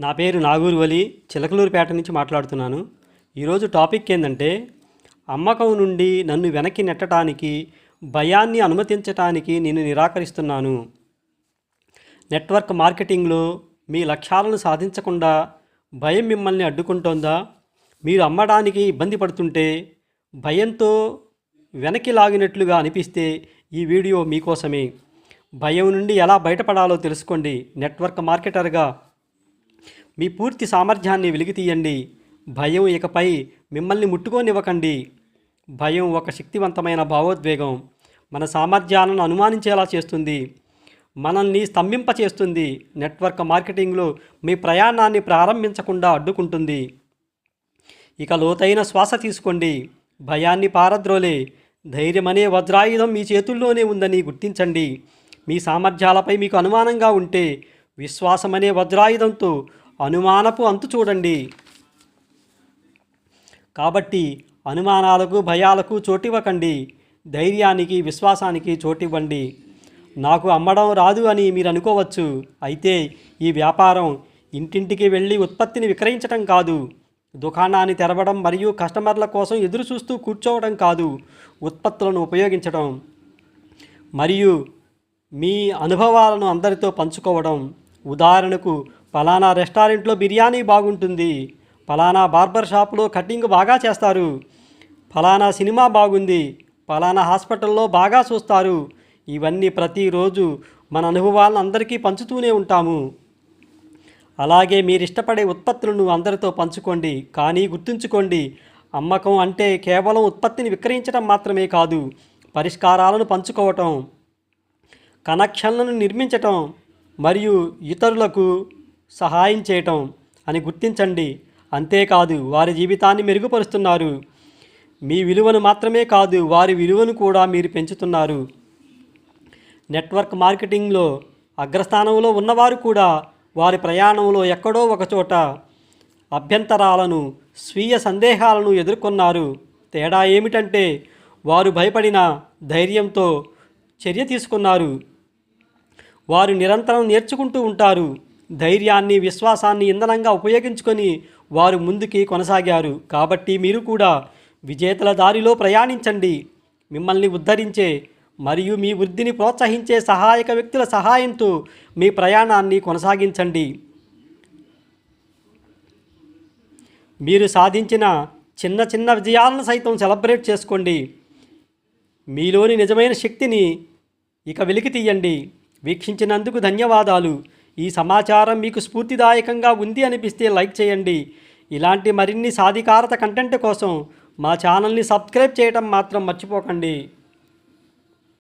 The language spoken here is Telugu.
నా పేరు నాగూరు వలి చిలకలూరుపేట నుంచి మాట్లాడుతున్నాను. ఈరోజు టాపిక్ ఏంటంటే అమ్మకం నుండి నన్ను వెనక్కి నెట్టడానికి భయాన్ని అనుమతించటానికి నేను నిరాకరిస్తున్నాను. నెట్వర్క్ మార్కెటింగ్లో మీ లక్ష్యాలను సాధించకుండా భయం మిమ్మల్ని అడ్డుకుంటోందా? మీరు అమ్మడానికి ఇబ్బంది పడుతుంటే భయంతో వెనక్కి లాగినట్లుగా అనిపిస్తే ఈ వీడియో మీకోసమే. భయం నుండి ఎలా బయటపడాలో తెలుసుకోండి నెట్వర్క్ మార్కెటర్గా. మీ పూర్తి సామర్థ్యాన్ని వెలిగితీయండి. భయం ఇకపై మిమ్మల్ని ముట్టుకోనివ్వకండి. భయం ఒక శక్తివంతమైన భావోద్వేగం. మన సామర్థ్యాలను అనుమానించేలా చేస్తుంది. మనల్ని స్తంభింపచేస్తుంది. నెట్వర్క్ మార్కెటింగ్లో మీ ప్రయాణాన్ని ప్రారంభించకుండా అడ్డుకుంటుంది. ఇక లోతైన శ్వాస తీసుకోండి. భయాన్ని పారద్రోలే. ధైర్యమనే వజ్రాయుధం మీ చేతుల్లోనే ఉందని గుర్తించండి. మీ సామర్థ్యాలపై మీకు అనుమానంగా ఉంటే విశ్వాసమనే వజ్రాయుధంతో అనుమానపు అంతు చూడండి. కాబట్టి అనుమానాలకు భయాలకు చోటివ్వకండి ధైర్యానికి విశ్వాసానికి చోటివ్వండి నాకు అమ్మడం రాదు అని మీరు అనుకోవచ్చు. అయితే ఈ వ్యాపారం ఇంటింటికి వెళ్ళి ఉత్పత్తిని విక్రయించటం కాదు. దుకాణాన్ని తెరవడం మరియు కస్టమర్ల కోసం ఎదురు చూస్తూ కూర్చోవడం కాదు. ఉత్పత్తులను ఉపయోగించడం మరియు మీ అనుభవాలను అందరితో పంచుకోవడం. ఉదాహరణకు ఫలానా రెస్టారెంట్లో బిర్యానీ బాగుంటుంది. ఫలానా బార్బర్ షాప్లో కటింగ్ బాగా చేస్తారు. ఫలానా సినిమా బాగుంది. ఫలానా హాస్పిటల్లో బాగా చూస్తారు. ఇవన్నీ ప్రతిరోజు మన అనుభవాలను అందరికీ పంచుతూనే ఉంటాము. అలాగే మీరు ఇష్టపడే ఉత్పత్తులను అందరితో పంచుకోండి. కానీ గుర్తుంచుకోండి అమ్మకం అంటే కేవలం ఉత్పత్తిని విక్రయించడం మాత్రమే కాదు పరిష్కారాలను పంచుకోవటం కనెక్షన్లను నిర్మించటం మరియు ఇతరులకు సహాయం చేయటం అని గుర్తించండి. అంతేకాదు వారి జీవితాన్ని మెరుగుపరుస్తున్నారు. మీ విలువను మాత్రమే కాదు వారి విలువను కూడా మీరు పెంచుతున్నారు. నెట్వర్క్ మార్కెటింగ్లో అగ్రస్థానంలో ఉన్నవారు కూడా వారి ప్రయాణంలో ఎక్కడో ఒకచోట అభ్యంతరాలను స్వీయ సందేహాలను ఎదుర్కొన్నారు. తేడా ఏమిటంటే వారు భయపడిన ధైర్యంతో చర్య తీసుకున్నారు. వారు నిరంతరం నేర్చుకుంటూ ఉంటారు. ధైర్యాన్ని విశ్వాసాన్ని ఇంధనంగా ఉపయోగించుకొని వారు ముందుకి కొనసాగారు. కాబట్టి మీరు కూడా విజేతల దారిలో ప్రయాణించండి. మిమ్మల్ని ఉద్ధరించే మరియు మీ వృద్ధిని ప్రోత్సహించే సహాయక వ్యక్తుల సహాయంతో మీ ప్రయాణాన్ని కొనసాగించండి. మీరు సాధించిన చిన్న చిన్న విజయాలను సైతం సెలబ్రేట్ చేసుకోండి. మీలోని నిజమైన శక్తిని ఇక వెలికి తీయండి. వీక్షించినందుకు ధన్యవాదాలు. ఈ సమాచారం మీకు స్ఫూర్తిదాయకంగా ఉంది అనిపిస్తే లైక్ చేయండి. ఇలాంటి మరిన్ని సాధికారత కంటెంట్ కోసం మా ఛానల్ని సబ్స్క్రైబ్ చేయడం మాత్రం మర్చిపోకండి.